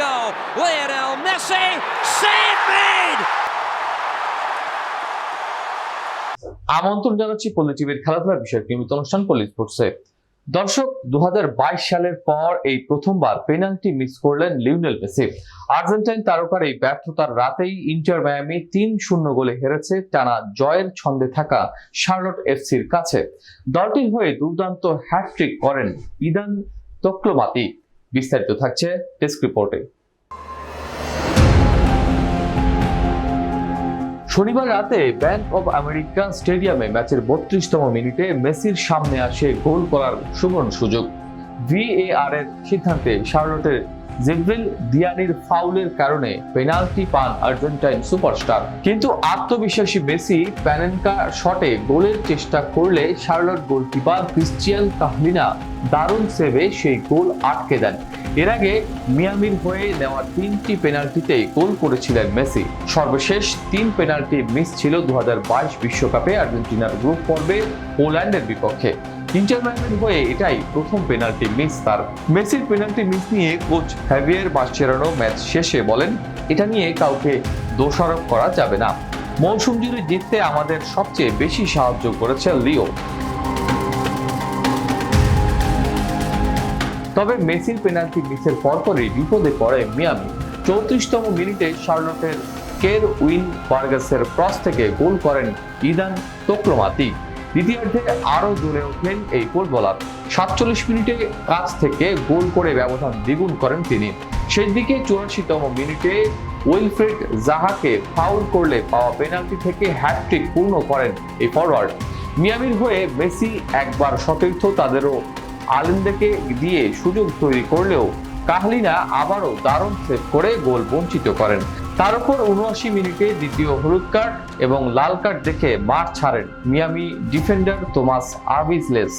go. Lionel Messi, save made! আমন্ত্রণ জানাচ্ছি পল্লী টিভির খেলাধুলার বিষয়ক নিয়মিত অনুষ্ঠান পল্লী স্পোর্টসে দর্শক দু সালের পর এই প্রথমবার পেনাল্টি মিস করলেন লিওনেল মেসি আর্জেন্টাইন তারকার এই ব্যর্থতার রাতেই ইন্টার মায়ামি তিন শূন্য গোলে হেরেছে টানা জয়ের ছন্দে থাকা শার্লট এফসির কাছে দলটির হয়ে দুর্দান্ত হ্যাটট্রিক করেন ইদান তক্লমাতি বিস্তারিত থাকছে ডেস্ক রিপোর্টে। শনিবার রাতে ব্যাংক অব আমেরিকান স্টেডিয়ামে ম্যাচের বত্রিশতম মিনিটে মেসির সামনে আসে গোল করার সুবর্ণ সুযোগ। ভিএআর এর সিদ্ধান্তে শার্লটের জিব্রিল দিয়ানির ফাউলের কারণে পেনাল্টি পান আর্জেন্টাইন সুপারস্টার। কিন্তু আত্মবিশ্বাসী মেসি প্যানেনকা শটে গোলের চেষ্টা করলে শার্লট গোলকিপার ক্রিশ্চিয়ান কাহলিনা দারুণ সেভে সেই গোল আটকে দেন। এর আগে মিয়ামির হয়ে নেওয়া তিনটি পেনাল্টিতে গোল করেছিলেন মেসি। সর্বশেষ তিন পেনাল্টি মিস ছিল দু বিশ্বকাপে আর্জেন্টিনার গ্রুপ পর্বে পোল্যান্ডের বিপক্ষে। ইন্টার মায়ামির হয়ে এটাই প্রথম পেনাল্টি মিস তার। মেসির পেনাল্টি মিস নিয়ে কোচ হ্যাভিয়ার মাসচেরানো ম্যাচ শেষে বলেন, এটা নিয়ে কাউকে দোষারোপ করা যাবে না। মৌসুম জুড়ে জিততে আমাদের সবচেয়ে বেশি সাহায্য করেছে লিও। তবে মেসির পেনাল্টি মিসের পরপরই বিপদে পড়ে মিয়ামি। চৌত্রিশতম মিনিটে শার্লটের কের উইন বার্গাসের ক্রস থেকে গোল করেন ইদান তোক্রমাতি। দ্বিতীয়ার্ধে আরও জ্বলে ওঠেন এই ফুটবলার। সাতচল্লিশ মিনিটে কাছ থেকে গোল করে ব্যবধান দ্বিগুণ করেন তিনি। শেষ দিকে চুরাশিতম মিনিটে উইলফ্রেড জাহাকে ফাউল করলে পাওয়া পেনাল্টি থেকে হ্যাটট্রিক পূর্ণ করেন এই ফরওয়ার্ড মিয়ামির হয়ে মেসি একবার সতীর্থ, তাদেরও আলেন্দেকে দিয়ে সুযোগ তৈরি করলেও কাহলিনা আবারও দারুণ সেভ করে গোল বঞ্চিত করেন। তার উপর উনআশি মিনিটে দ্বিতীয় হলুদ কার্ড এবং লাল কার্ড দেখে মাঠ ছাড়েন মিয়ামি ডিফেন্ডার তোমাস আভিজলেস।